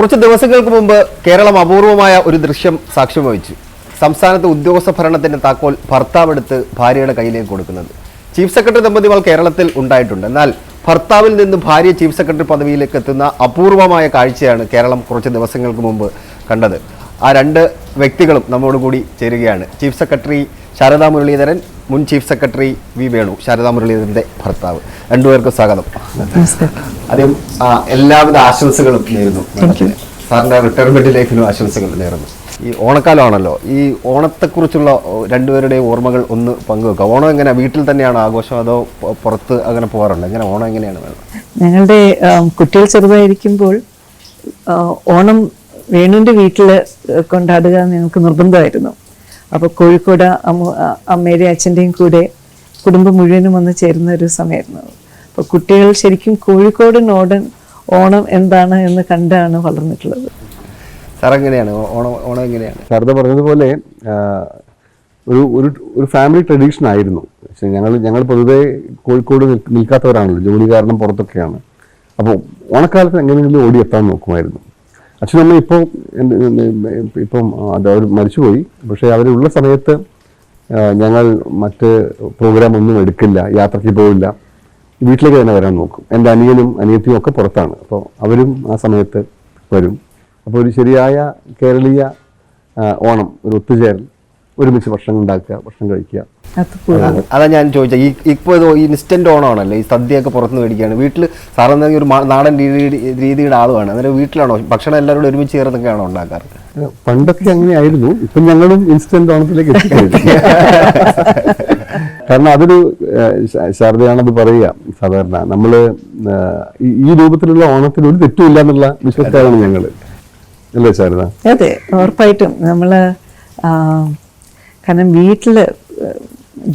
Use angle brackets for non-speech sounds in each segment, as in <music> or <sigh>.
കുറച്ച് ദിവസങ്ങൾക്ക് മുമ്പ് കേരളം അപൂർവമായ ഒരു ദൃശ്യം സാക്ഷ്യം വഹിച്ചു സംസ്ഥാനത്ത് ഉദ്യോഗസ്ഥ ഭരണത്തിന്റെ താക്കോൽ ഭർത്താവെടുത്ത് ഭാര്യയുടെ കയ്യിലേക്ക് കൊടുക്കുന്നത്. ചീഫ് സെക്രട്ടറി ദമ്പതിമാർ കേരളത്തിൽ ഉണ്ടായിട്ടുണ്ട്. എന്നാൽ ഭർത്താവിൽ നിന്ന് ഭാര്യ ചീഫ് സെക്രട്ടറി പദവിയിലേക്ക് എത്തുന്ന അപൂർവമായ കാഴ്ചയാണ് കേരളം കുറച്ച് ദിവസങ്ങൾക്ക് മുമ്പ് കണ്ടത്. ആ രണ്ട് വ്യക്തികളും നമ്മോട് കൂടി ചേരുകയാണ്. ചീഫ് സെക്രട്ടറി ശാരദാ മുരളീധരൻ മുൻ chief secretary V Venu Sharada മുരളീധരന്റെ ഭർത്താവ്. രണ്ടുപേർക്കും സ്വാഗതം. ആദ്യം ആ, എല്ലാവിധ ആശംസകളും നേരുന്നു. സാറിന്റെ റിട്ടയർമെന്റ് ലൈഫിനും ആശംസകൾ നേരുന്നു. ഈ ഓണക്കാലമാണല്ലോ. ഈ ഓണത്തെക്കുറിച്ചുള്ള രണ്ടുപേരുടെയും ഓർമ്മകൾ ഒന്ന് പങ്കുവെക്കുക. ഓണം എങ്ങനെ വീട്ടിൽ തന്നെയാണ് ആഘോഷം അതോ പുറത്ത് അങ്ങനെ പോകാറുണ്ട്? എങ്ങനെ ഓണം എങ്ങനെയാണ് ഞങ്ങളുടെ കുട്ടികൾ ചെറുതായിരിക്കുമ്പോൾ ഓണം വേണുവിന്റെ വീട്ടിൽ കൊണ്ടാടുക എന്ന് ഞങ്ങൾക്ക് നിർബന്ധമായിരുന്നു. അപ്പോൾ കോഴിക്കോട് അമ്മ അമ്മയുടെയും അച്ഛന്റെയും കൂടെ കുടുംബം മുഴുവനും വന്ന് ചേരുന്ന ഒരു സമയമായിരുന്നു. അപ്പോൾ കുട്ടികൾ ശരിക്കും കോഴിക്കോട് നോടൻ ഓണം എന്താണ് എന്ന് കണ്ടാണ് വളർന്നിട്ടുള്ളത്. സാർ എങ്ങനെയാണ്? ഓണം ഓണം എങ്ങനെയാണ്? ശാരദ പറഞ്ഞതുപോലെ ഒരു ഒരു ഒരു ഫാമിലി ട്രഡീഷൻ ആയിരുന്നു. പക്ഷേ ഞങ്ങൾ ഞങ്ങൾ പൊതുവെ കോഴിക്കോട് നിൽ- നിൽക്കാത്തവരാണല്ലോ. ജോലി കാരണം പുറത്തൊക്കെയാണ്. അപ്പോൾ ഓണക്കാലത്ത് എങ്ങനെയെങ്കിലും ഓടിയെത്താൻ നോക്കുമായിരുന്നു. അച്ഛനും അമ്മ ഇപ്പോൾ ഇപ്പം അവർ മരിച്ചുപോയി. പക്ഷേ അവരുള്ള സമയത്ത് ഞങ്ങൾ മറ്റ് പ്രോഗ്രാം ഒന്നും എടുക്കില്ല യാത്രയ്ക്ക് പോവില്ല. വീട്ടിലേക്ക് തന്നെ വരാൻ നോക്കും. എന്റെ അനിയനും അനിയത്തിയും ഒക്കെ പുറത്താണ്. അപ്പോൾ അവരും ആ സമയത്ത് വരും. അപ്പോൾ ഒരു ശരിയായ കേരളീയ ഓണം ഒരു ഒത്തുചേരൽ. ഒരുമിച്ച് ഭക്ഷണം ഉണ്ടാക്കുക ഭക്ഷണം കഴിക്കുക. അത് ഞാൻ ചോദിച്ച ഈ ഇപ്പോൾ ഇത് ഈ ഇൻസ്റ്റന്റ് ഓണമാണല്ലോ ഈ സദ്യയൊക്കെ പുറത്തുനിന്ന് മേടിക്കുകയാണ്. വീട്ടിൽ സാറെന്നെങ്കിൽ ഒരു നാടൻ രീതി രീതിയുടെ ആളുമാണ് അന്നേരം വീട്ടിലാണോ? ഭക്ഷണം എല്ലാവരും ഒരുമിച്ച് ചേർന്നൊക്കെയാണോ ഉണ്ടാക്കാറ്? പണ്ടൊക്കെ അങ്ങനെയായിരുന്നു. ഇപ്പം ഞങ്ങളും ഇൻസ്റ്റന്റ് ഓണത്തിലേക്ക് എത്തിക്കഴിഞ്ഞു. കാരണം അതൊരു ശാരദയാണത് പറയുക സാധാരണ. നമ്മൾ ഈ- ഈ രൂപത്തിലുള്ള ഓണത്തിന് ഒരു തെറ്റുമില്ല എന്നുള്ള വിശ്വസിക്കാറാണ് ഞങ്ങൾ അല്ലേ ശാരദ? അതെ ഉറപ്പായിട്ടും. നമ്മൾ കാരണം വീട്ടിൽ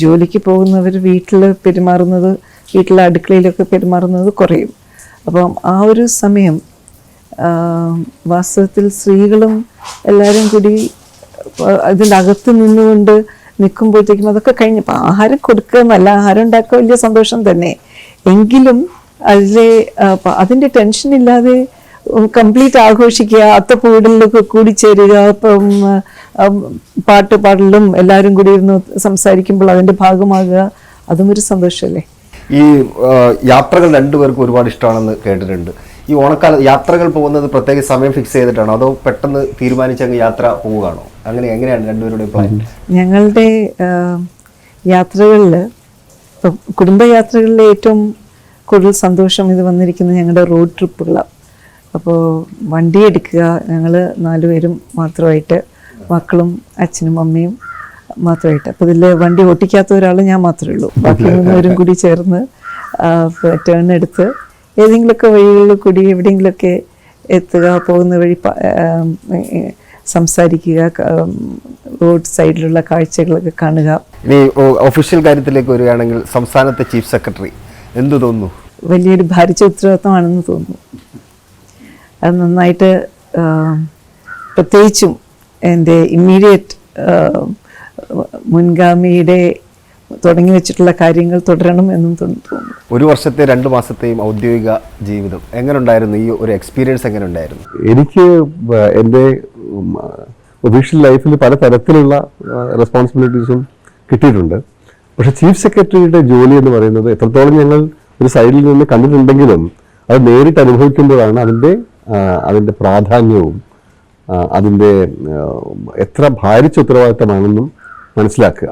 ജോലിക്ക് പോകുന്നവർ വീട്ടിൽ പെരുമാറുന്നത് വീട്ടിലെ അടുക്കളയിലൊക്കെ പെരുമാറുന്നത് കുറയും. അപ്പം ആ ഒരു സമയം വാസ്തവത്തിൽ സ്ത്രീകളും എല്ലാവരും കൂടി അതിന്റെ അകത്ത് നിന്നുകൊണ്ട് നിൽക്കുമ്പോഴത്തേക്കും അതൊക്കെ കഴിഞ്ഞ് അപ്പം ആഹാരം കൊടുക്കുക നല്ല ആഹാരം ഉണ്ടാക്കുക വലിയ സന്തോഷം തന്നെ. എങ്കിലും അതിലെ അതിന്റെ ടെൻഷൻ ഇല്ലാതെ കംപ്ലീറ്റ് ആഘോഷിക്കുക അത്തപ്പൂടലിലൊക്കെ കൂടിച്ചേരുക അപ്പം ആ, പാട്ട് പാടലും എല്ലാവരും കൂടി ഇരുന്ന് സംസാരിക്കുമ്പോൾ അതിന്റെ ഭാഗമാകുക അതും ഒരു സന്തോഷമല്ലേ ഈ യാത്രകൾ രണ്ടുപേർക്കും ഒരുപാട് ഇഷ്ടമാണെന്ന് കേട്ടിട്ടുണ്ട്. ഈ ഓണക്കാലം യാത്രകൾ പോകുന്നത് പ്രത്യേക സമയം ഫിക്സ് ചെയ്തിട്ടാണോ? അതോ പെട്ടെന്ന് തീരുമാനിച്ചങ്ങ് യാത്ര പോവുകയാണോ? അങ്ങനെ എങ്ങനെയാണ് രണ്ടുപേരുടെ പ്ലാൻ ഞങ്ങളുടെ യാത്രകളിൽ കുടുംബയാത്രകളിലെ ഏറ്റവും കൂടുതൽ സന്തോഷം ഇത് വന്നിരിക്കുന്നത് ഞങ്ങളുടെ റോഡ് ട്രിപ്പുകളാണ് അപ്പോൾ വണ്ടി എടുക്കുക. ഞങ്ങൾ നാലുപേരും മാത്രമായിട്ട് മക്കളും അച്ഛനും അമ്മയും മാത്രമായിട്ട്. അപ്പോൾ ഇതിൽ വണ്ടി ഓട്ടിക്കാത്ത ഒരാൾ ഞാൻ മാത്രമേ ഉള്ളൂ. ബാക്കി മൂന്നുപേരും കൂടി ചേർന്ന് ടേൺ എടുത്ത് ഏതെങ്കിലുമൊക്കെ വഴികളിൽ കൂടി എവിടെയെങ്കിലുമൊക്കെ എത്തുക പോകുന്ന വഴി സംസാരിക്കുക റോഡ് സൈഡിലുള്ള കാഴ്ചകളൊക്കെ കാണുക. ഇനി ഒഫീഷ്യൽ കാര്യത്തിലേക്ക് വരികയാണെങ്കിൽ സംസ്ഥാനത്തെ ചീഫ് സെക്രട്ടറി എന്തു തോന്നുന്നു? വലിയൊരു ഭാരിച്ച ഉത്തരവാദിത്തമാണെന്ന് തോന്നുന്നു. അത് നന്നായിട്ട് പ്രത്യേകിച്ചും എന്റെ ഇമ്മീഡിയറ്റ് മുൻഗാമിയുടെ തുടങ്ങി വെച്ചിട്ടുള്ള കാര്യങ്ങൾ തുടരണം എന്നും തോന്നുന്നു. ഒരു വർഷത്തെ രണ്ട് മാസത്തെയും ഔദ്യോഗിക ജീവിതം എങ്ങനെ ഉണ്ടായിരുന്നു ഈ ഒരു എക്സ്പീരിയൻസ് എങ്ങനെ ഉണ്ടായിരുന്നു എനിക്ക് എന്റെ ഒഫീഷ്യൽ ലൈഫിൽ പല തരത്തിലുള്ള റെസ്പോൺസിബിലിറ്റീസും കിട്ടിയിട്ടുണ്ട്. പക്ഷെ ചീഫ് സെക്രട്ടറിയുടെ ജോലി എന്ന് പറയുന്നത് എത്രത്തോളം ഞങ്ങൾ ഒരു സൈഡിൽ നിന്ന് കണ്ടിട്ടുണ്ടെങ്കിലും അത് നേരിട്ട് അനുഭവിക്കുമ്പോഴാണ് അതിന്റെ അതിന്റെ പ്രാധാന്യവും അതിന്റെ എത്ര ഭാരിച്ച ഉത്തരവാദിത്തമാണെന്നും മനസ്സിലാക്കുക.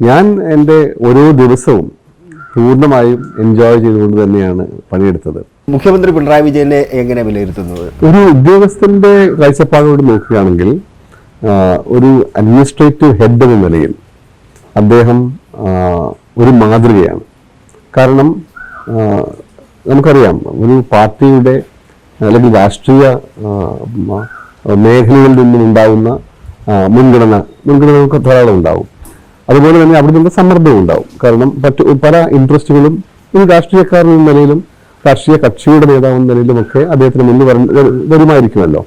ഞാൻ എന്റെ ഓരോ ദിവസവും പൂർണമായും എൻജോയ് ചെയ്തുകൊണ്ട് തന്നെയാണ് പണിയെടുത്തത്. മുഖ്യമന്ത്രി പിണറായി വിജയനെ എങ്ങനെ വിലയിരുത്തുന്നത്? ഒരു ഉദ്യോഗസ്ഥന്റെ കാഴ്ചപ്പാടോട് നോക്കുകയാണെങ്കിൽ ഒരു അഡ്മിനിസ്ട്രേറ്റീവ് ഹെഡ് എന്ന നിലയിൽ അദ്ദേഹം ഒരു മാതൃകയാണ്. കാരണം നമുക്കറിയാം ഒരു പാർട്ടിയുടെ അല്ലെങ്കിൽ രാഷ്ട്രീയ മേഖലയിൽ നിന്നും ഉണ്ടാകുന്ന മുൻഗണന മുൻഗണനകൾക്ക് ധാരാളം ഉണ്ടാവും. അതുപോലെ തന്നെ അവിടെ നിന്ന് സമ്മർദ്ദവും ഉണ്ടാവും. കാരണം മറ്റു പല ഇൻട്രസ്റ്റുകളും ഒരു രാഷ്ട്രീയക്കാരൻ എന്ന നിലയിലും രാഷ്ട്രീയ കക്ഷിയുടെ നേതാവ് എന്ന നിലയിലുമൊക്കെ അദ്ദേഹത്തിന് മുന്നിൽ വര- വരുമായിരിക്കുമല്ലോ.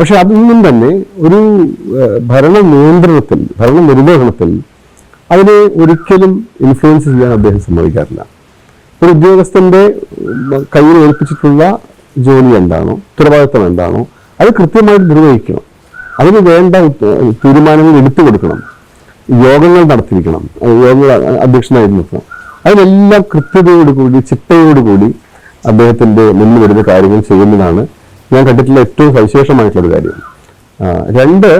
പക്ഷെ അതൊന്നും തന്നെ ഒരു ഭരണ നിയന്ത്രണത്തിൽ ഭരണ നിർവഹണത്തിൽ അതിനെ ഒരിക്കലും ഇൻഫ്ലുവൻസ് ചെയ്യാൻ അദ്ദേഹം സമ്മതിക്കാറില്ല. ഒരു ഉദ്യോഗസ്ഥന്റെ കയ്യിൽ ഏൽപ്പിച്ചിട്ടുള്ള ജോലി എന്താണോ ഉത്തരവാദിത്വം എന്താണോ അത് കൃത്യമായിട്ട് നിർവഹിക്കണം. അതിന് വേണ്ട തീരുമാനങ്ങൾ എടുത്തു കൊടുക്കണം. യോഗങ്ങൾ നടത്തിയിരിക്കണം. യോഗങ്ങൾ അധ്യക്ഷനായി നിൽക്കണം അതിനെല്ലാം കൃത്യതയോടുകൂടി ചിട്ടയോടുകൂടി അദ്ദേഹത്തിന്റെ മുന്നിൽ വരുന്ന കാര്യങ്ങൾ ചെയ്യുന്നതാണ് ഞാൻ കണ്ടിട്ടുള്ള ഏറ്റവും സവിശേഷമായിട്ടുള്ള ഒരു കാര്യം രണ്ട്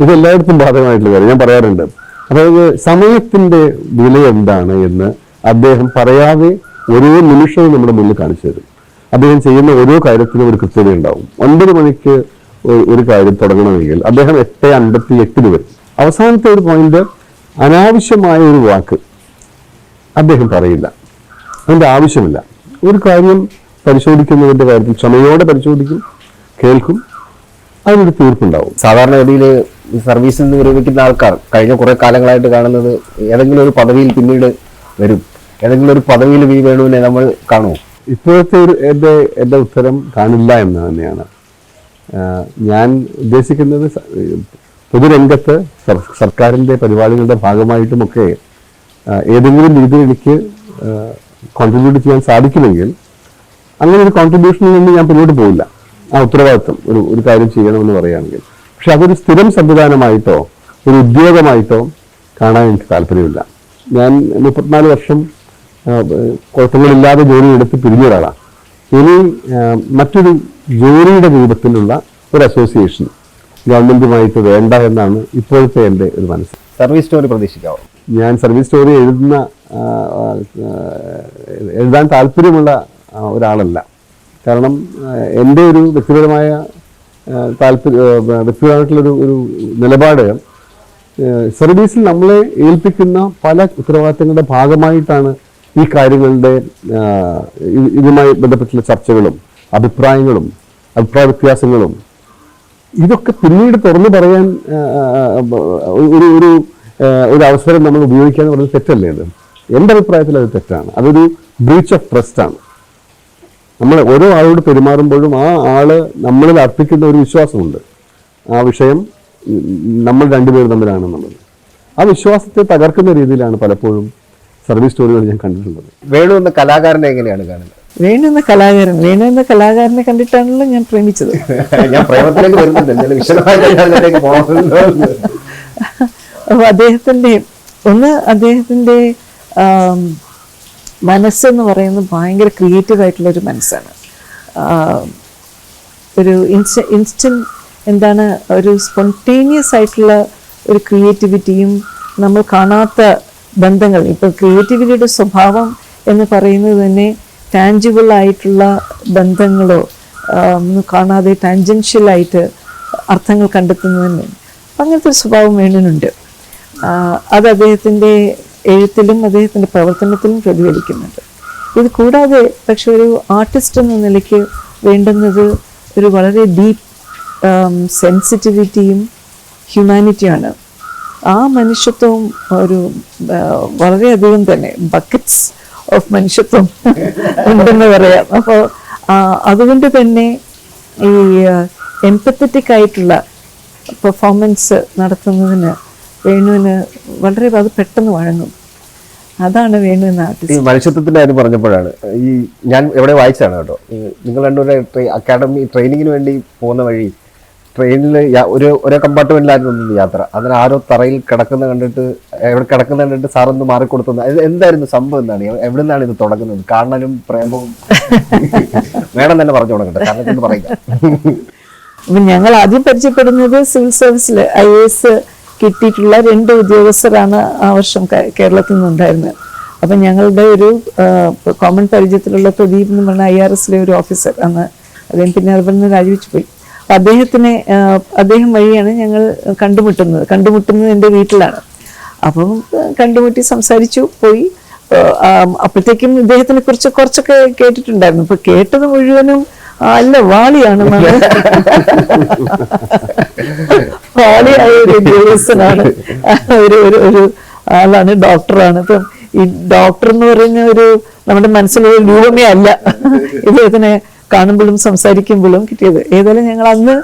ഇത് എല്ലായിടത്തും ബാധകമായിട്ടുള്ള കാര്യം ഞാൻ പറയാറുണ്ട്. അതായത് സമയത്തിന്റെ വില എന്താണ് എന്ന് അദ്ദേഹം പറയാതെ ഓരോ നിമിഷവും നമ്മുടെ മുന്നിൽ കാണിച്ചു തരും. അദ്ദേഹം ചെയ്യുന്ന ഓരോ കാര്യത്തിനും ഒരു കൃത്യത ഉണ്ടാവും. ഒൻപത് മണിക്ക് ഒരു കാര്യം തുടങ്ങണമെങ്കിൽ അദ്ദേഹം എട്ട് അൻപത്തി എട്ടിന് വരും. അവസാനത്തെ ഒരു പോയിന്റ് അനാവശ്യമായ ഒരു വാക്ക് അദ്ദേഹം പറയില്ല അതിന്റെ ആവശ്യമില്ല. ഒരു കാര്യം പരിശോധിക്കുന്നതിന്റെ കാര്യത്തിൽ ക്ഷമയോടെ പരിശോധിക്കും കേൾക്കും അതിനൊരു തീർപ്പുണ്ടാവും. സാധാരണഗതിയിൽ സർവീസിൽ നിന്ന് വിരമിക്കുന്ന ആൾക്കാർ കഴിഞ്ഞ കുറേ കാലങ്ങളായിട്ട് കാണുന്നത് ഏതെങ്കിലും ഒരു പദവിയിൽ പിന്നീട് വരും. ഏതെങ്കിലും ഒരു പദവിയിൽ വി വേണുവിനെ നമ്മൾ കാണുമോ? ഇപ്പോഴത്തെ ഒരു എന്റെ എന്റെ ഉത്തരം കാണില്ല എന്ന് തന്നെയാണ്. ഞാൻ ഉദ്ദേശിക്കുന്നത് പൊതുരംഗത്ത് സർ- സർക്കാരിന്റെ പരിപാടികളുടെ ഭാഗമായിട്ടുമൊക്കെ ഏതെങ്കിലും രീതിയിൽ എനിക്ക് കോൺട്രിബ്യൂട്ട് ചെയ്യാൻ സാധിക്കുമെങ്കിൽ അങ്ങനെ ഒരു കോൺട്രിബ്യൂഷനിൽ നിന്ന് ഞാൻ പിന്നോട്ട് പോകില്ല ആ ഉത്തരവാദിത്വം ഒരു ഒരു കാര്യം ചെയ്യണമെന്ന് പറയുകയാണെങ്കിൽ. പക്ഷെ അതൊരു സ്ഥിരം സംവിധാനമായിട്ടോ ഒരു ഉദ്യോഗമായിട്ടോ കാണാൻ എനിക്ക് താല്പര്യമില്ല. ഞാൻ മുപ്പത്തിനാല് വർഷം കുഴപ്പങ്ങളില്ലാതെ ജോലി എടുത്ത് പിരിഞ്ഞ ഒരാളാണ് ഇനി മറ്റൊരു ജോലിയുടെ രൂപത്തിലുള്ള ഒരു അസോസിയേഷൻ ഗവൺമെന്റുമായിട്ട് വേണ്ട എന്നാണ് ഇപ്പോഴത്തെ എന്റെ ഒരു മനസ്സ്. സർവീസ് സ്റ്റോറി പ്രതീക്ഷിക്കാവോ? ഞാൻ സർവീസ് സ്റ്റോറി എഴുതുന്ന എഴുതാൻ താല്പര്യമുള്ള ഒരാളല്ല. കാരണം എന്റെ ഒരു വ്യക്തിപരമായ താല്പര്യ വ്യക്തിപരമായിട്ടുള്ളൊരു ഒരു നിലപാട് സർവീസിൽ നമ്മളെ ഏൽപ്പിക്കുന്ന പല ഉത്തരവാദിത്തങ്ങളുടെ ഭാഗമായിട്ടാണ് ഈ കാര്യങ്ങളുടെ ഇതുമായി ബന്ധപ്പെട്ടുള്ള ചർച്ചകളും അഭിപ്രായങ്ങളും അഭിപ്രായ വ്യത്യാസങ്ങളും ഇതൊക്കെ പിന്നീട് തുറന്നു പറയാൻ ഒരു ഒരു ഒരു അവസരം നമ്മൾ ഉപയോഗിക്കുക എന്ന് പറയുന്നത് തെറ്റല്ലേ അത്? എന്റെ അഭിപ്രായത്തിൽ അത് തെറ്റാണ്. അതൊരു ബ്രീച്ച് ഓഫ് ട്രസ്റ്റ് ആണ്. നമ്മൾ ഓരോ ആളോട് പെരുമാറുമ്പോഴും ആ ആൾ നമ്മളിൽ അർപ്പിക്കുന്ന ഒരു വിശ്വാസമുണ്ട്. ആ വിഷയം നമ്മൾ രണ്ടുപേരും തമ്മിലാണെന്നുള്ളത്. ആ വിശ്വാസത്തെ തകർക്കുന്ന രീതിയിലാണ് പലപ്പോഴും സർവീസ് സ്റ്റോറികൾ ഞാൻ കണ്ടിട്ടുള്ളത്. വേണു എന്ന കലാകാരനെ എങ്ങനെയാണ് കാണുന്നത്? വേണു എന്ന കലാകാരൻ വേണു എന്ന കലാകാരനെ കണ്ടിട്ടാണല്ലോ ഞാൻ പ്രേമിച്ചത്. <laughs> ഞാൻ പ്രേമത്തിലേക്ക് വരുന്നുണ്ട്. വിശദമായിട്ട്. അപ്പോൾ അദ്ദേഹത്തിന്റെ ഒന്ന് അദ്ദേഹത്തിന്റെ മനസ്സെന്ന് പറയുന്നത് ഭയങ്കര ക്രിയേറ്റീവ് ആയിട്ടുള്ള ഒരു മനസ്സാണ്. ഒരു ഇൻസ്റ്റ ഇൻസ്റ്റന്റ് എന്താണ് ഒരു സ്പോണ്ടേനിയസ് ആയിട്ടുള്ള ഒരു ക്രിയേറ്റിവിറ്റിയും നമ്മൾ കാണാത്ത ബന്ധങ്ങൾ. ഇപ്പോൾ ക്രിയേറ്റിവിറ്റിയുടെ സ്വഭാവം എന്ന് പറയുന്നത് തന്നെ ടാഞ്ചിബിൾ ആയിട്ടുള്ള ബന്ധങ്ങളോ കാണാതെ ടാൻജൻഷ്യലായിട്ട് അർത്ഥങ്ങൾ കണ്ടെത്തുന്നത് അങ്ങനത്തെ ഒരു സ്വഭാവം വേണനുണ്ട്. അത് അദ്ദേഹത്തിന്റെ എഴുത്തിലും അദ്ദേഹത്തിന്റെ പ്രവർത്തനത്തിലും പ്രതിഫലിക്കുന്നുണ്ട്. ഇത് കൂടാതെ പക്ഷെ ഒരു ആർട്ടിസ്റ്റ് എന്ന നിലയ്ക്ക് വേണ്ടുന്നത് ഒരു വളരെ ഡീപ്പ് സെൻസിറ്റിവിറ്റിയും ഹ്യൂമാനിറ്റിയാണ് ആ മനുഷ്യത്വവും ഒരു വളരെയധികം തന്നെ ബക്കറ്റ്സ് ഓഫ് മനുഷ്യത്വം ഉണ്ടെന്ന് പറയാം. അപ്പോൾ അതുകൊണ്ട് തന്നെ ഈ എംപത്തറ്റിക് ആയിട്ടുള്ള പെർഫോമൻസ് നടത്തുന്നതിന് വേണുവിന് വളരെ അത് പെട്ടെന്ന് വഴങ്ങും. അതാണ് വേണു എന്ന ഈ മനുഷ്യത്വത്തിന്റെ കാര്യം പറഞ്ഞപ്പോഴാണ്. ഈ ഞാൻ എവിടെ വായിച്ചാണ് കേട്ടോ. നിങ്ങൾ രണ്ടുപേരെ അക്കാഡമി ട്രെയിനിങ്ങിന് വേണ്ടി പോകുന്ന വഴി ട്രെയിനിൽ ഒരു ഒരേ കമ്പാർട്ട്മെന്റിലായിരുന്നു യാത്ര. അതിന് ആരോ തറയിൽ കിടക്കുന്ന കണ്ടിട്ട് എവിടെ കിടക്കുന്ന കണ്ടിട്ട് സാറൊന്ന് മാറിക്കൊടുത്തു എന്തായിരുന്നു സംഭവം എന്താണ്? എവ്- എവിടെ നിന്നാണ് ഇത് തുടങ്ങുന്നത്? കാണാനും പ്രേമവും <laughs> വേണം തന്നെ പറഞ്ഞു തുടങ്ങട്ടെ. കാരണം പറയുക അപ്പം ഞങ്ങൾ ആദ്യം പരിചയപ്പെടുന്നത് സിവിൽ സർവീസിൽ ഐ എ എസ് കിട്ടിയിട്ടുള്ള രണ്ട് ഉദ്യോഗസ്ഥരാണ് ആ വർഷം കേരളത്തിൽ നിന്നുണ്ടായിരുന്നത്. അപ്പം ഞങ്ങളുടെ ഒരു കോമൺ പരിചയത്തിലുള്ള പ്രദീപ് എന്ന് പറഞ്ഞ ഐ ആർ എസിലെ ഒരു ഓഫീസർ അന്ന് അദ്ദേഹം പിന്നെ അതുപോലെ തന്നെ രാജിവെച്ച് പോയി അദ്ദേഹത്തിനെ അദ്ദേഹം വഴിയാണ് ഞങ്ങൾ കണ്ടുമുട്ടുന്നത്. കണ്ടുമുട്ടുന്നത് എന്റെ വീട്ടിലാണ്. അപ്പം കണ്ടുമുട്ടി സംസാരിച്ചു പോയി. അപ്പോഴത്തേക്കും ഇദ്ദേഹത്തിനെ കുറിച്ച് കുറച്ചൊക്കെ കേട്ടിട്ടുണ്ടായിരുന്നു. ഇപ്പൊ കേട്ടത് മുഴുവനും അല്ല വാളിയാണ് വാളിയായ ഒരു ഉദ്യോഗസ്ഥനാണ്. ഒരു ഒരു ഒരു ആളാണ് ഡോക്ടറാണ്. ഇപ്പം ഈ ഡോക്ടർ എന്ന് പറയുന്ന ഒരു നമ്മുടെ മനസ്സിലൊരു രൂപമേ അല്ല. ഇദ്ദേഹത്തിനെ കാണുമ്പോഴും സംസാരിക്കുമ്പോഴും കിട്ടിയത്. ഏതായാലും ഞങ്ങൾ അന്ന്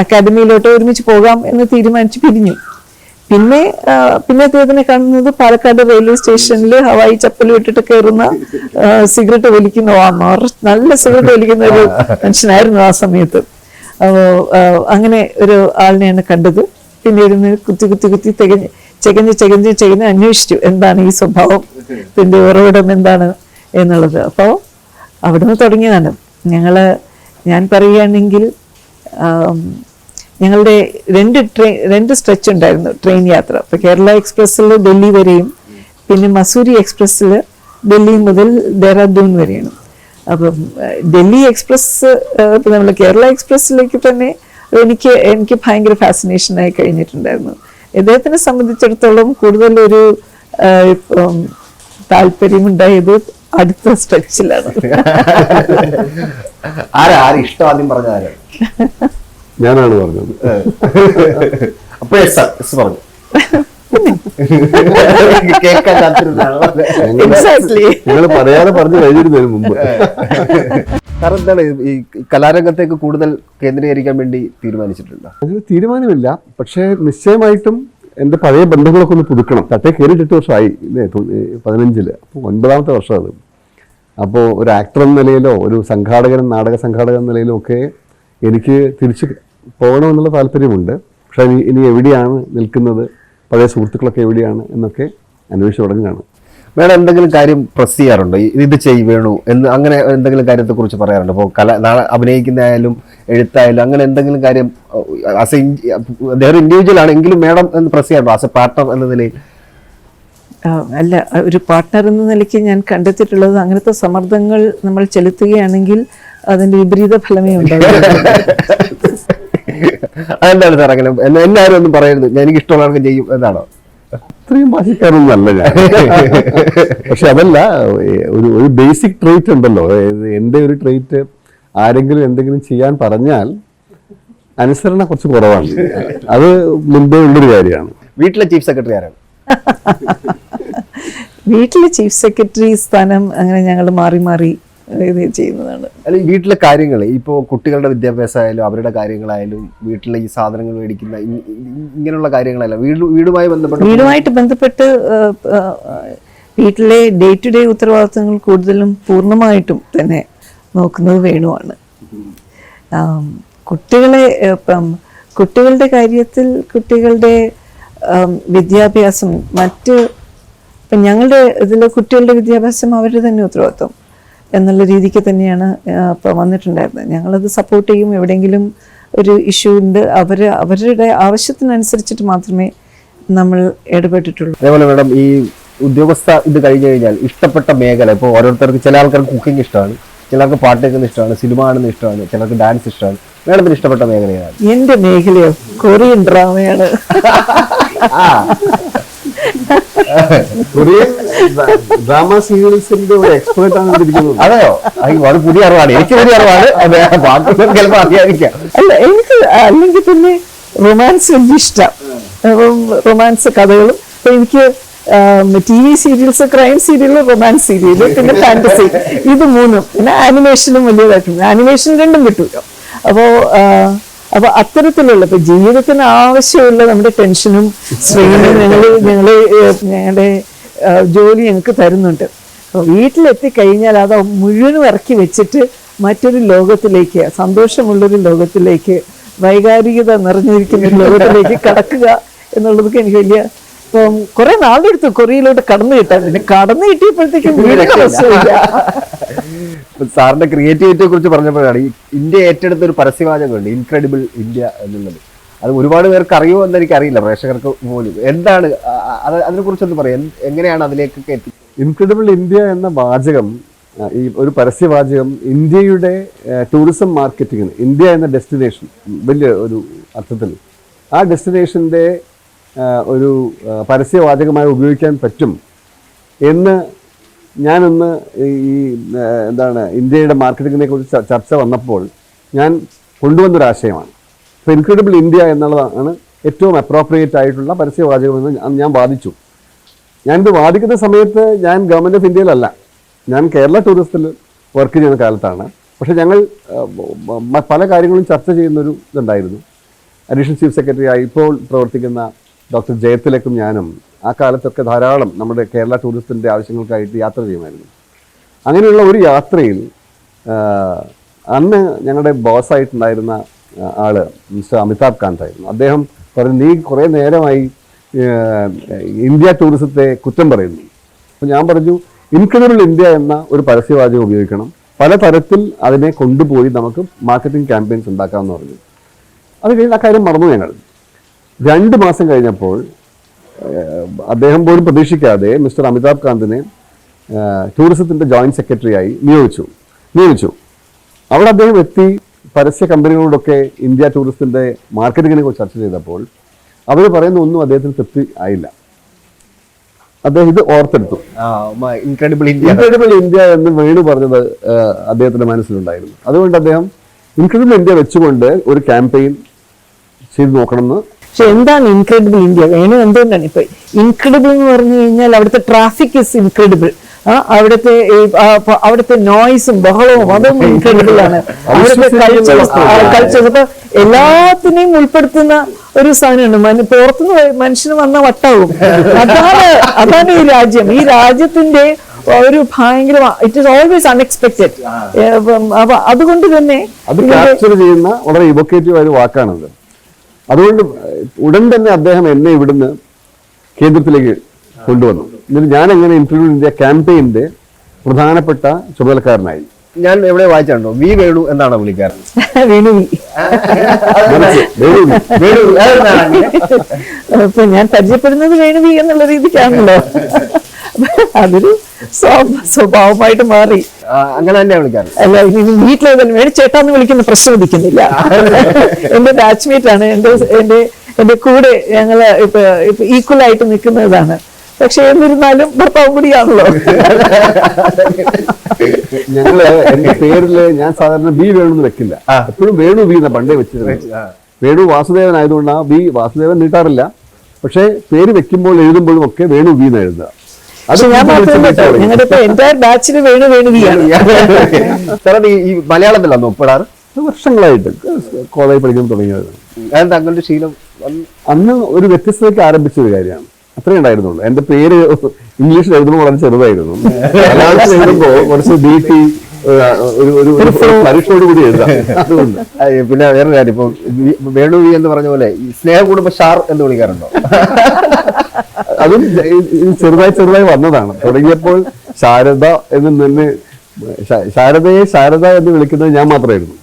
അക്കാദമിയിലോട്ട് ഒരുമിച്ച് പോകാം എന്ന് തീരുമാനിച്ച് പിരിഞ്ഞു. പിന്നെ പിന്നെ അദ്ദേഹത്തിനെ കാണുന്നത് പാലക്കാട് റെയിൽവേ സ്റ്റേഷനിൽ ഹവായി ചപ്പൽ വിട്ടിട്ട് കയറുന്ന സിഗരറ്റ് വലിക്കുന്ന നിറ- നല്ല സിഗരറ്റ് വലിക്കുന്ന ഒരു മനുഷ്യനായിരുന്നു ആ സമയത്ത്. അങ്ങനെ ഒരു ആളിനെയാണ് കണ്ടത്. പിന്നെ ഇരുന്ന് കുത്തി കുത്തി കുത്തി തികഞ്ഞ് ചെകഞ്ഞ് ചെകഞ്ഞ് ചെകഞ്ഞ് അന്വേഷിച്ചു. എന്താണ് ഈ സ്വഭാവം? ഇതിന്റെ ഉറവിടം എന്താണ് എന്നുള്ളത്. അപ്പോൾ അവിടുന്ന് തുടങ്ങിയതാണ്. ഞങ്ങൾ ഞാൻ പറയുകയാണെങ്കിൽ ഞങ്ങളുടെ രണ്ട് ട്രെയിൻ രണ്ട് സ്ട്രെച്ച് ഉണ്ടായിരുന്നു ട്രെയിൻ യാത്ര. അപ്പോൾ കേരള എക്സ്പ്രസ്സിൽ ഡൽഹി വരെയും പിന്നെ മസൂരി എക്സ്പ്രസ്സിൽ ഡൽഹി മുതൽ ദെഹ്റാദൂൺ വരെയാണ്. അപ്പം ഡൽഹി എക്സ്പ്രസ് ഇപ്പം നമ്മൾ കേരള എക്സ്പ്രസ്സിലേക്ക് തന്നെ എനിക്ക് എനിക്ക് ഭയങ്കര ഫാസിനേഷനായി കഴിഞ്ഞിട്ടുണ്ടായിരുന്നു. ഇദ്ദേഹത്തിനെ സംബന്ധിച്ചിടത്തോളം കൂടുതലൊരു താല്പര്യമുണ്ടായത് അടുത്ത സ്ട്രെച്ചിലാണ് <laughs> ആരാ ആരും ഇഷ്ടം ആദ്യം പറഞ്ഞ ആരാ? ഞാനാണ് പറഞ്ഞത്. അപ്പോഴേ പറഞ്ഞു. <laughs> നിങ്ങൾ പറയാതെ പറഞ്ഞു കഴിഞ്ഞിരുന്നതിന് മുമ്പ്. കാരണം എന്താണ് ഈ ഈ കലാരംഗത്തേക്ക് കൂടുതൽ കേന്ദ്രീകരിക്കാൻ വേണ്ടി തീരുമാനിച്ചിട്ടുണ്ടോ അങ്ങനെ തീരുമാനമില്ല. പക്ഷേ നിശ്ചയമായിട്ടും എന്റെ പഴയ ബന്ധങ്ങളൊക്കെ ഒന്ന് പുതുക്കണം. തട്ടേ കയറിയിട്ട് എട്ട് വർഷമായി. പതിനഞ്ചിൽ അപ്പോൾ ഒൻപതാമത്തെ വർഷം അപ്പോൾ ഒരു ആക്ടർ എന്ന നിലയിലോ ഒരു സംഘാടകൻ നാടക സംഘാടകൻ എന്ന നിലയിലോ ഒക്കെ എനിക്ക് തിരിച്ച് പോകണമെന്നുള്ള താല്പര്യമുണ്ട്. പക്ഷേ ഇനി എവിടെയാണ് നിൽക്കുന്നത്? പഴയ സുഹൃത്തുക്കളൊക്കെ എവിടെയാണ് എന്നൊക്കെ അന്വേഷിച്ച് തുടങ്ങുകയാണ്. വേറെ എന്തെങ്കിലും കാര്യം പ്രസ് ചെയ്യാറുണ്ടോ? ഇത് ചെയ് വേണു എന്ന് അങ്ങനെ എന്തെങ്കിലും കാര്യത്തെ കുറിച്ച് പറയാറുണ്ടോ? ഇപ്പോൾ കല നാളെ അഭിനയിക്കുന്നതായാലും എഴുത്തായാലും അങ്ങനെ എന്തെങ്കിലും കാര്യം ആസ് എ അദ്ദേഹം ഇൻഡിവിജ്വൽ ആണെങ്കിലും മേഡം എന്ന് പ്രസ് ചെയ്യാറുണ്ടോ? ആസ് എ പാർട്ണർ എന്ന നിലയിൽ? അല്ല ഒരു പാർട്ട്ണർ എന്ന നിലയ്ക്ക് ഞാൻ കണ്ടെത്തിയിട്ടുള്ളത് അങ്ങനത്തെ സമ്മർദ്ദങ്ങൾ നമ്മൾ ചെലുത്തുകയാണെങ്കിൽ അതിന്റെ വിപരീത ഫലമേ ഉണ്ടാവും <laughs> അതെന്താണ് സാർ അങ്ങനെ? എന്നെ എന്നെ ഒന്നും പറയരുത്. ഞാൻ എനിക്ക് ഇഷ്ടമുള്ളവർക്ക് ചെയ്യും. എന്നാണോ അത്രയും ഭാഷക്കാരൊന്നും അല്ല ഞാൻ. <laughs> പക്ഷെ അതല്ല ഒരു ഒരു ബേസിക് ട്രേറ്റ് ഉണ്ടല്ലോ. എന്റെ ഒരു ട്രേറ്റ് ആരെങ്കിലും എന്തെങ്കിലും ചെയ്യാൻ പറഞ്ഞാൽ അനുസരണ കുറച്ച് കുറവാണ്. അത് മുമ്പേ ഉള്ളൊരു കാര്യമാണ്. വീട്ടിലെ ചീഫ് സെക്രട്ടറി ആരാണ്? <laughs> വീട്ടിലെ ചീഫ് സെക്രട്ടറി സ്ഥാനം അങ്ങനെ ഞങ്ങൾ മാറി മാറി ഇത് ചെയ്യുന്നതാണ്. അല്ല വീട്ടിലെ കാര്യങ്ങൾ ഇപ്പോൾ കുട്ടികളുടെ വിദ്യാഭ്യാസമായാലും അവരുടെ കാര്യങ്ങളായാലും വീട്ടിലെ ഈ സാധനങ്ങൾ മേടിക്കുന്ന ഇങ്ങനെയുള്ള കാര്യങ്ങളല്ല. വീട് വീടുമായി ബന്ധപ്പെട്ട് വീടുമായിട്ട് ബന്ധപ്പെട്ട് വീട്ടിലെ ഡേ ടു ഡേ ഉത്തരവാദിത്തങ്ങൾ കൂടുതലും പൂർണമായിട്ടും തന്നെ നോക്കുന്നത് വേണുവാണ്. കുട്ടികളെ ഇപ്പം കുട്ടികളുടെ കാര്യത്തിൽ കുട്ടികളുടെ വിദ്യാഭ്യാസം മറ്റ് ഇപ്പം ഞങ്ങളുടെ ഇതിൽ കുട്ടികളുടെ വിദ്യാഭ്യാസം അവരുടെ തന്നെ ഉത്തരവാദിത്വം. എന്നുള്ള രീതിക്ക് തന്നെയാണ് ഇപ്പം വന്നിട്ടുണ്ടായിരുന്നത്. ഞങ്ങളത് സപ്പോർട്ട് ചെയ്യും. എവിടെയെങ്കിലും ഒരു ഇഷ്യൂ ഉണ്ട് അവർ അവരുടെ ആവശ്യത്തിനനുസരിച്ചിട്ട് മാത്രമേ നമ്മൾ ഇടപെട്ടിട്ടുള്ളൂ. അതേപോലെ മാഡം ഈ ഉദ്യോഗസ്ഥ ഇത് കഴിഞ്ഞു കഴിഞ്ഞാൽ ഇഷ്ടപ്പെട്ട മേഖല ഇപ്പോൾ ഓരോരുത്തർക്ക് ചില ആൾക്കാർക്ക് കുക്കിംഗ് ഇഷ്ടമാണ് ചിലർക്ക് പാട്ട് കേൾക്കുന്ന ഇഷ്ടമാണ് സിനിമ കാണുന്ന ഇഷ്ടമാണ് ചിലർക്ക് ഡാൻസ് ഇഷ്ടമാണ്. മാഡത്തിന് ഇഷ്ടപ്പെട്ട മേഖല ഏതാണ്? എന്റെ മേഖലയോ? കൊറിയൻ ഡ്രാമയാണ് കൊറിയൻ ഡ്രാമ സീരീസിന്റെ ഒരു എക്സ്പേർട്ട് ആണ് ഇരിക്കുന്നത്. അതെയോ? അത് പുതിയ അറിവാണ്. എനിക്ക് പുതിയ അറിവാണ്. അതെ ബാക്കിയുള്ളവർക്ക് ചിലപ്പോൾ അറിയാതിരിക്കാം. അല്ല എനിക്ക് അല്ലെങ്കിൽ പിന്നെ റൊമാൻസ് എനിക്ക് ഇഷ്ടം. റൊമാൻസ് കഥകളും. അപ്പൊ എനിക്ക് T V serials crime serial romance serial പിന്നെ ഫാന്റസി. ഇത് മൂന്നും. പിന്നെ ആനിമേഷനും വലിയതായിട്ടുണ്ട്. ആനിമേഷൻ രണ്ടും കിട്ടുമല്ലോ. അപ്പോ അപ്പൊ അത്തരത്തിലുള്ള ഇപ്പൊ ജീവിതത്തിന് ആവശ്യമുള്ള നമ്മുടെ ടെൻഷനും സ്ട്രെയിനും ഞങ്ങൾ ഞങ്ങൾ ഞങ്ങളുടെ ജോലി ഞങ്ങൾക്ക് തരുന്നുണ്ട്. വീട്ടിലെത്തി കഴിഞ്ഞാൽ അത് മുഴുവനും ഇറക്കി വെച്ചിട്ട് മറ്റൊരു ലോകത്തിലേക്ക് സന്തോഷമുള്ളൊരു ലോകത്തിലേക്ക് വൈകാരികത നിറഞ്ഞിരിക്കുന്ന ലോകത്തിലേക്ക് കടക്കുക എന്നുള്ളതൊക്കെ എനിക്ക് വലിയ ഇപ്പം കുറെ നാളെടുത്തു കൊറിയയിലോട്ട് കടന്നു കിട്ടാൻ. പിന്നെ കടന്നു കിട്ടിയപ്പോഴത്തേക്കും സാറിന്റെ ക്രിയേറ്റിവിറ്റിയെ കുറിച്ച് പറഞ്ഞപ്പോഴാണ് ഇന്ത്യ ഏറ്റെടുത്ത ഒരു പരസ്യവാചകമുണ്ട് ഇൻക്രെഡിബിൾ ഇന്ത്യ എന്നുള്ളത്. അത് ഒരുപാട് പേർക്ക് അറിയുമോ എന്ന് എനിക്കറിയില്ല പ്രേക്ഷകർക്ക് പോലും. എന്താണ് അതിനെ കുറിച്ചൊന്ന് പറയാം. എങ്ങനെയാണ് അതിലേക്കൊക്കെ എത്തി ഇൻക്രെഡിബിൾ ഇന്ത്യ എന്ന വാചകം ഈ ഒരു പരസ്യവാചകം ഇന്ത്യയുടെ ടൂറിസം മാർക്കറ്റിങ്ങിന് ഇന്ത്യ എന്ന ഡെസ്റ്റിനേഷൻ വലിയ ഒരു അർത്ഥത്തിൽ. ആ ഡെസ്റ്റിനേഷന്റെ ഒരു പരസ്യവാചകമായി ഉപയോഗിക്കാൻ പറ്റും. എന്ന് ഞാനൊന്ന് ഈ എന്താണ് ഇന്ത്യയുടെ മാർക്കറ്റിങ്ങിനെ കുറിച്ച് ചർച്ച വന്നപ്പോൾ ഞാൻ കൊണ്ടുവന്നൊരാശയമാണ് അപ്പോൾ ഇൻക്രെഡിബിൾ ഇന്ത്യ എന്നുള്ളതാണ് ഏറ്റവും അപ്രോപ്രിയേറ്റ് ആയിട്ടുള്ള പരസ്യവാചകമെന്ന് ഞാൻ വാദിച്ചു. ഞാനിത് വാദിക്കുന്ന സമയത്ത് ഞാൻ ഗവൺമെന്റ് ഓഫ് ഇന്ത്യയിലല്ല ഞാൻ കേരള ടൂറിസത്തിൽ വർക്ക് ചെയ്യുന്ന കാലത്താണ്. പക്ഷേ ഞങ്ങൾ പല കാര്യങ്ങളും ചർച്ച ചെയ്യുന്നൊരു ഇതുണ്ടായിരുന്നു. അഡീഷണൽ ചീഫ് സെക്രട്ടറി ആയി ഇപ്പോൾ പ്രവർത്തിക്കുന്ന ഡോക്ടർ ജയത്തിലേക്കും ഞാനും ആ കാലത്തൊക്കെ ധാരാളം നമ്മുടെ കേരള ടൂറിസത്തിന്റെ ആവശ്യങ്ങൾക്കായിട്ട് യാത്ര ചെയ്യുമായിരുന്നു. അങ്ങനെയുള്ള ഒരു യാത്രയിൽ അന്ന് ഞങ്ങളുടെ ബോസായിട്ടുണ്ടായിരുന്ന ആൾ മിസ്റ്റർ അമിതാഭ് കാന്ത് ആയിരുന്നു അദ്ദേഹം പറഞ്ഞു നീ കുറേ നേരമായി ഇന്ത്യ ടൂറിസത്തെ കുറ്റം പറയുന്നു. അപ്പോൾ ഞാൻ പറഞ്ഞു ഇൻക്രെഡിബിൾ ഇന്ത്യ എന്ന ഒരു പരസ്യവാചകം ഉപയോഗിക്കണം. പല തരത്തിൽ അതിനെ കൊണ്ടുപോയി നമുക്ക് മാർക്കറ്റിംഗ് ക്യാമ്പയിൻസ് ഉണ്ടാക്കാമെന്ന് പറഞ്ഞു. അത് കഴിഞ്ഞ് ആ കാര്യം മറന്നു ഞങ്ങൾ. രണ്ട് മാസം കഴിഞ്ഞപ്പോൾ അദ്ദേഹം പോലും പ്രതീക്ഷിക്കാതെ മിസ്റ്റർ അമിതാഭ് കാന്തിനെ ടൂറിസത്തിന്റെ ജോയിന്റ് സെക്രട്ടറിയായി നിയോഗിച്ചു. നിയമിച്ചു അവിടെ അദ്ദേഹം എത്തി പരസ്യ കമ്പനികളോടൊക്കെ ഇന്ത്യ ടൂറിസത്തിന്റെ മാർക്കറ്റിങ്ങിനെ കുറിച്ച് ചർച്ച ചെയ്തപ്പോൾ അവർ പറയുന്ന ഒന്നും അദ്ദേഹത്തിന് തൃപ്തി ആയില്ല. അദ്ദേഹം ഇത് ഓർത്തെടുത്തു. ഇൻക്രെഡിബിൾ ഇന്ത്യ ഇൻക്രെഡിബിൾ ഇന്ത്യ എന്ന് വേണു പറഞ്ഞത് അദ്ദേഹത്തിന്റെ അദ്ദേഹത്തിന്റെ മനസ്സിലുണ്ടായിരുന്നു. അതുകൊണ്ട് അദ്ദേഹം ഇൻക്രെഡിബിൾ ഇന്ത്യ വെച്ചുകൊണ്ട് ഒരു ക്യാമ്പയിൻ ചെയ്തു നോക്കണമെന്ന് പക്ഷെ എന്താണ് ഇൻക്രെഡിബിൾ ഇന്ത്യ വേണം എന്തുകൊണ്ടാണ്? ഇപ്പൊ ഇൻക്രെഡിബിൾ എന്ന് പറഞ്ഞു കഴിഞ്ഞാൽ അവിടുത്തെ ട്രാഫിക് ഇസ് ഇൻക്രെഡിബിൾ അവിടുത്തെ അവിടുത്തെ നോയ്സും ബഹളവും അതും <laughs> ഇൻക്രെഡിബിൾ ആണ്. അവിടുത്തെ കൾച്ചേഴ്സ് കൾച്ചേഴ്സ് അപ്പൊ എല്ലാത്തിനെയും ഉൾപ്പെടുത്തുന്ന ഒരു സാധനമാണ്. പുറത്തുനിന്ന് മനുഷ്യന് വന്ന വട്ടാവും. അതാണ് അതാണ് ഈ രാജ്യം. ഈ രാജ്യത്തിന്റെ ഒരു ഭയങ്കര ഇറ്റ് ഇസ് ഓൾവേസ് അൺഎക്സ്പെക്ടഡ് അപ്പൊ അതുകൊണ്ട് തന്നെ അത് ചെയ്യുന്ന വളരെ ഇവൊക്കേറ്റീവ് ആയ വാക്കാണത്. അതുകൊണ്ട് ഉടൻ തന്നെ അദ്ദേഹം എന്നെ ഇവിടുന്ന് കേന്ദ്രത്തിലേക്ക് കൊണ്ടുവന്നു. എന്നിട്ട് ഞാൻ എങ്ങനെ ഇന്റർവ്യൂ ഇന്ത്യ ക്യാമ്പയിന്റെ പ്രധാനപ്പെട്ട ചുമതലക്കാരനായി. ഞാൻ എവിടെ വായിച്ചിട്ടുണ്ടോ? വി വേണു എന്നാണ് വിളിക്കാറ്. <laughs> വേണു വേണു വേണു അങ്ങനെ? ഞാൻ പരിചയപ്പെടുന്നത് വേണുവി എന്നുള്ള രീതിക്കാണല്ലോ. <laughs> അതൊരു സ്വ- സ്വഭാവമായിട്ട് മാറി. അങ്ങനെ തന്നെ വിളിക്കാറ്. അല്ല ഇനി വീട്ടിലെ തന്നെ വേണു ചേട്ടാന്ന് വിളിക്കുന്ന പ്രശ്നം ഉദിക്കുന്നില്ല. എന്റെ ബാച്ച്മേറ്റ് ആണ്. എന്റെ എന്റെ എന്റെ കൂടെ ഞങ്ങൾ ഇപ്പൊ ഇപ്പൊ ഈക്വൽ ആയിട്ട് നിൽക്കുന്നതാണ്. പക്ഷെ എന്നിരുന്നാലും ഭർത്താവും കൂടിയാണല്ലോ. ഞങ്ങൾ എന്റെ പേരിൽ ഞാൻ സാധാരണ ബി വേണു എന്ന് വെക്കില്ല എപ്പോഴും വേണു ബി എന്ന പണ്ടേ വെച്ചിരുന്നത്. വേണു വാസുദേവൻ ആയതുകൊണ്ട് ആ ബി വാസുദേവൻ നീട്ടാറില്ല. പക്ഷേ പേര് വെക്കുമ്പോൾ എഴുതുമ്പോഴും ഒക്കെ വേണു ബി എന്ന് എഴുതുക. അത് ഞാൻ ഞങ്ങളുടെ ഇപ്പൊ എന്റെ ബാച്ചിൽ വേണു ഈ മലയാളത്തിലാണോ ഒപ്പിടാറ്? വർഷങ്ങളായിട്ട് കോളേജ് പഠിക്കാൻ തുടങ്ങിയത് അതെന്താ അങ്ങനെ ശീലം? അന്ന് ഒരു വ്യത്യസ്തതയ്ക്ക് ആരംഭിച്ച ഒരു കാര്യമാണ്. അത്രേ ഉണ്ടായിരുന്നുള്ളൂ. എന്റെ പേര് ഇംഗ്ലീഷിൽ എഴുതുമ്പോൾ വളരെ ചെറുതായിരുന്നു. മലയാളത്തിൽ എഴുതുമ്പോൾ കുറച്ച് നീട്ടി ഒരു ഒരു ഒരു പരീക്ഷയോട് കൂടി എഴുതാം. അതുകൊണ്ട്. പിന്നെ വേറൊരു കാര്യം ഇപ്പൊ വേണു വി എന്ന് പറഞ്ഞ പോലെ സ്നേഹ കൂടുമ്പോ ഷാർ എന്ന് വിളിക്കാറുണ്ടോ? അതും ചെറുതായി ചെറുതായി വന്നതാണ്. തുടങ്ങിയപ്പോൾ ശാരദ എന്ന് തന്നെ ശ- ശാരദയെ ശാരദ എന്ന് വിളിക്കുന്നത് ഞാൻ മാത്രമായിരുന്നു.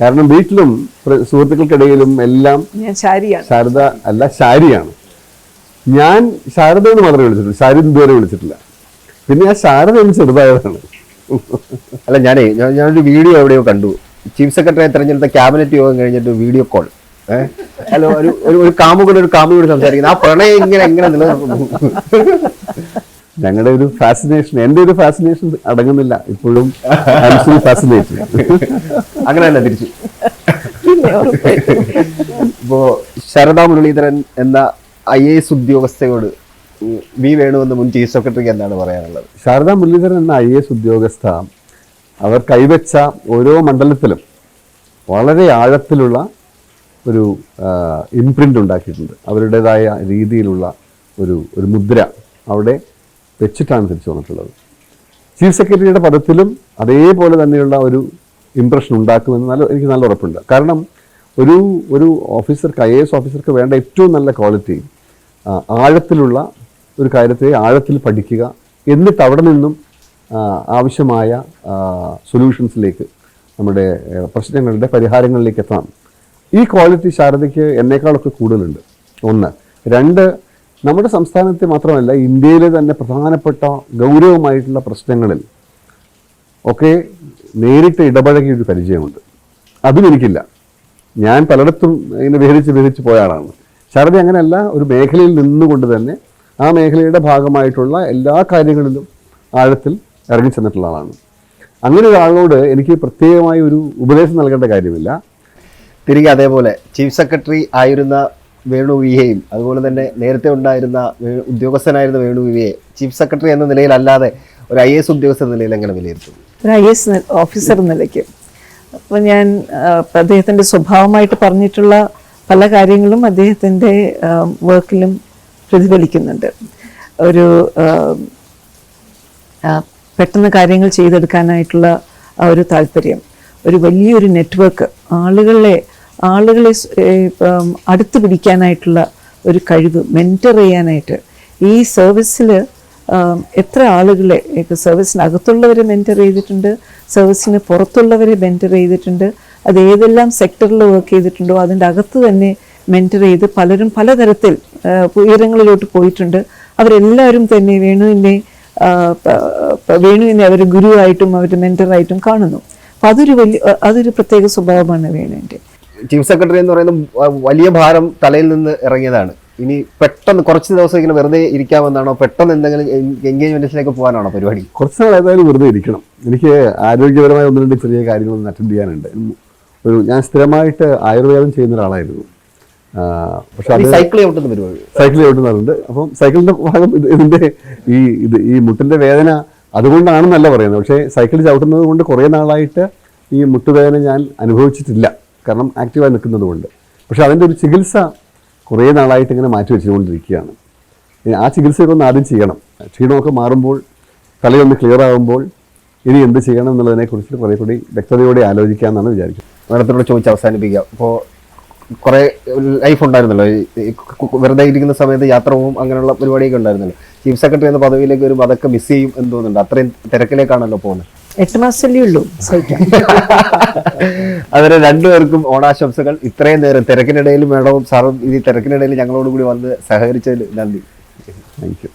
കാരണം വീട്ടിലും സുഹൃത്തുക്കൾക്കിടയിലും എല്ലാം ശാരദ അല്ല ശാരിയാണ്. ഞാൻ ശാരദ എന്ന് മാത്രമേ വിളിച്ചിട്ടുള്ളൂ. ശാരി ഇതുവരെ വിളിച്ചിട്ടില്ല. പിന്നെ ആ ശാരദ എന്ന് ചെറുതായതാണ്. അല്ല ഞാനേ ഞാൻ- ഞാനൊരു വീഡിയോ എവിടെയോ കണ്ടു. ചീഫ് സെക്രട്ടറി തെരഞ്ഞെടുത്ത ക്യാബിനറ്റ് യോഗം കഴിഞ്ഞിട്ട് വീഡിയോ കോൾ. ഏഹ് അല്ല ഒരു ഒരു ഒരു കാമുകൻ ഒരു കാമുകോട് സംസാരിക്കുന്നത് ആ പ്രണയം ഇങ്ങനെ എങ്ങനെ നിലനിർത്തുന്നു. ഞങ്ങളുടെ ഒരു ഫാസിനേഷൻ എന്റെ ഒരു ഫാസിനേഷൻ അടങ്ങുന്നില്ല. ഇപ്പോഴും ഫാസിനേഷൻ അങ്ങനെ തന്നെ തിരിച്ചു. ഇപ്പോ ശരദാ മുരളീധരൻ എന്ന ഐ എ എസ് ഉദ്യോഗസ്ഥയോട് വി വേണുവെന്ന് മുൻ ചീഫ് സെക്രട്ടറിക്ക് എന്താണ് പറയാനുള്ളത്. ശാരദാ മുരളീധരൻ എന്ന ഐ എസ് ഉദ്യോഗസ്ഥ അവർ കൈവച്ച ഓരോ മണ്ഡലത്തിലും വളരെ ആഴത്തിലുള്ള ഒരു ഇംപ്രിന്റ് ഉണ്ടാക്കിയിട്ടുണ്ട്. അവരുടേതായ രീതിയിലുള്ള ഒരു ഒരു മുദ്ര അവിടെ വെച്ചിട്ടാണ് തിരിച്ചു വന്നിട്ടുള്ളത്. ചീഫ് സെക്രട്ടറിയുടെ പദത്തിലും അതേപോലെ തന്നെയുള്ള ഒരു ഇംപ്രഷൻ ഉണ്ടാക്കുമെന്ന് നല്ല എനിക്ക് നല്ല ഉറപ്പുണ്ട്. കാരണം ഒരു ഒരു ഓഫീസർക്ക് ഐ എസ് ഓഫീസർക്ക് വേണ്ട ഏറ്റവും നല്ല ക്വാളിറ്റി ആഴത്തിലുള്ള ഒരു കാര്യത്തെ ആഴത്തിൽ പഠിക്കുക എന്നിട്ട് അവിടെ നിന്നും ആവശ്യമായ സൊല്യൂഷൻസിലേക്ക് നമ്മുടെ പ്രശ്നങ്ങളുടെ പരിഹാരങ്ങളിലേക്ക് എത്താം ഈ ക്വാളിറ്റി ശാരദയ്ക്ക് എന്നേക്കാളൊക്കെ കൂടുതലുണ്ട്. ഒന്ന്. രണ്ട് നമ്മുടെ സംസ്ഥാനത്തെ മാത്രമല്ല ഇന്ത്യയിലെ തന്നെ പ്രധാനപ്പെട്ട ഗൗരവമായിട്ടുള്ള പ്രശ്നങ്ങളിൽ ഒക്കെ നേരിട്ട് ഇടപഴകിയ ഒരു പരിചയമുണ്ട്. അതും എനിക്കില്ല. ഞാൻ പലയിടത്തും ഇങ്ങനെ വിഹരിച്ച് വിഹരിച്ച് പോയ ആളാണ്. ശാരദ അങ്ങനെയല്ല ഒരു മേഖലയിൽ നിന്നുകൊണ്ട് തന്നെ ആ മേഖലയുടെ ഭാഗമായിട്ടുള്ള എല്ലാ കാര്യങ്ങളിലും ആഴത്തിൽ ഇറങ്ങി ചെന്നിട്ടുള്ള ആളാണ്. അങ്ങനെ ഒരാളോട് എനിക്ക് പ്രത്യേകമായി ഒരു ഉപദേശം നൽകേണ്ട കാര്യമില്ല. തിരികെ അതേപോലെ ചീഫ് സെക്രട്ടറി ആയിരുന്ന വേണു വിയെയും അതുപോലെ തന്നെ നേരത്തെ ഉണ്ടായിരുന്ന ഉദ്യോഗസ്ഥനായിരുന്ന വേണു വിയെ ചീഫ് സെക്രട്ടറി എന്ന നിലയിലല്ലാതെ ഒരു ഐ എസ് ഉദ്യോഗസ്ഥ എന്ന നിലയിൽ എങ്ങനെ വിലയിരുത്തും? ഒരു ഐ എസ് ഓഫീസർ നിലയ്ക്ക്. അപ്പോൾ ഞാൻ അദ്ദേഹത്തിന്റെ സ്വഭാവമായിട്ട് പറഞ്ഞിട്ടുള്ള പല കാര്യങ്ങളും അദ്ദേഹത്തിന്റെ വർക്കിലും പ്രതിഫലിക്കുന്നുണ്ട്. ഒരു പെട്ടെന്ന് കാര്യങ്ങൾ ചെയ്തെടുക്കാനായിട്ടുള്ള ഒരു താല്പര്യം ഒരു വലിയൊരു നെറ്റ്വർക്ക് ആളുകളെ ആളുകളെ അടുത്ത് പിടിക്കാനായിട്ടുള്ള ഒരു കഴിവ് മെന്റർ ചെയ്യാനായിട്ട് ഈ സർവീസിൽ എത്ര ആളുകളെ സർവീസിനകത്തുള്ളവരെ മെന്റർ ചെയ്തിട്ടുണ്ട് സർവീസിന് പുറത്തുള്ളവരെ മെന്റർ ചെയ്തിട്ടുണ്ട് അത് ഏതെല്ലാം സെക്ടറിൽ വർക്ക് ചെയ്തിട്ടുണ്ടോ അതിന്റെ അകത്ത് തന്നെ മെന്റർ ചെയ്ത് പലരും പലതരത്തിൽ ഉയരങ്ങളിലോട്ട് പോയിട്ടുണ്ട്. അവരെല്ലാവരും തന്നെ വേണുവിനെ പ- വേണുവിനെ അവർ ഗുരുവായിട്ടും അവർ മെന്ററായിട്ടും കാണുന്നു. അപ്പം അതൊരു വലിയ അതൊരു പ്രത്യേക സ്വഭാവമാണ് വേണുവിന്റെ ചീഫ് സെക്രട്ടറി എന്ന് പറയുന്നത് വലിയ ഭാരം തലയിൽ നിന്ന് ഇറങ്ങിയതാണ്. ഇനി പെട്ടെന്ന് കുറച്ച് ദിവസം ഇങ്ങനെ വെറുതെ ഇരിക്കാമെന്നാണോ പെട്ടെന്ന് എന്തെങ്കിലും എൻഗേജ്മെന്റ്സിലേക്ക് പോകാനാണോ പരിപാടി? കുറച്ച് നാൾ ഏതായാലും വെറുതെ ഇരിക്കണം. എനിക്ക് ആരോഗ്യപരമായ ഒന്ന് രണ്ട് ചെറിയ കാര്യങ്ങളൊന്നും അറ്റൻഡ് ചെയ്യാനുണ്ട്. ഒരു ഞാൻ സ്ഥിരമായിട്ട് ആയുർവേദം ചെയ്യുന്ന ഒരാളായിരുന്നു. പക്ഷെ അത് സൈക്കിൾ ചവിട്ടുന്ന പരിപാടി. സൈക്കിൾ ചവിട്ടുന്നുണ്ട് അപ്പം സൈക്കിളിന്റെ ഭാഗം ഇതിന്റെ ഈ ഇത് ഈ മുട്ടിന്റെ വേദന അതുകൊണ്ടാണെന്നല്ല പറയുന്നത്. പക്ഷേ സൈക്കിൾ ചവിട്ടുന്നത് കൊണ്ട് കുറേ നാളായിട്ട് ഈ മുട്ടുവേദന ഞാൻ അനുഭവിച്ചിട്ടില്ല. കാരണം ആക്റ്റീവായി നിൽക്കുന്നത് കൊണ്ട്. പക്ഷെ അതിന്റെ ഒരു ചികിത്സ കുറേ നാളായിട്ട് ഇങ്ങനെ മാറ്റി വെച്ചുകൊണ്ടിരിക്കുകയാണ്. ആ ചികിത്സയൊക്കെ ഒന്ന് ആദ്യം ചെയ്യണം. ക്ഷീണമൊക്കെ മാറുമ്പോൾ തലയൊന്ന് ക്ലിയർ ആകുമ്പോൾ ഇനി എന്ത് ചെയ്യണം എന്നുള്ളതിനെക്കുറിച്ച് കുറേ കൂടി വ്യക്തതയോടെ ആലോചിക്കാമെന്നാണ് വിചാരിക്കുന്നത്. മാഡത്തിനോട് ചോദിച്ച് അവസാനിപ്പിക്കാം. ഇപ്പോൾ കുറേ ലൈഫ് ഉണ്ടായിരുന്നല്ലോ. വെറുതെ ഇരിക്കുന്ന സമയത്ത് യാത്ര പോകും അങ്ങനെയുള്ള പരിപാടിയൊക്കെ ഉണ്ടായിരുന്നല്ലോ. ചീഫ് സെക്രട്ടറി എന്ന പദവിയിലേക്ക് വരുമ്പോൾ അതൊക്കെ മിസ് ചെയ്യും എന്ന് തോന്നുന്നുണ്ട്. അത്രയും തിരക്കിലേക്കാണല്ലോ പോകുന്നത്. എട്ട് മാസമല്ലേ ഉള്ളൂ. സഹിക്കാം. <laughs> അതിന് രണ്ടുപേർക്കും ഓണാശംസകൾ. ഇത്രയും നേരം തിരക്കിനിടയിൽ മേഡവും സാറും ഈ തിരക്കിനിടയിൽ ഞങ്ങളോട് കൂടി വന്ന് സഹകരിച്ചതിൽ നന്ദി. Thank you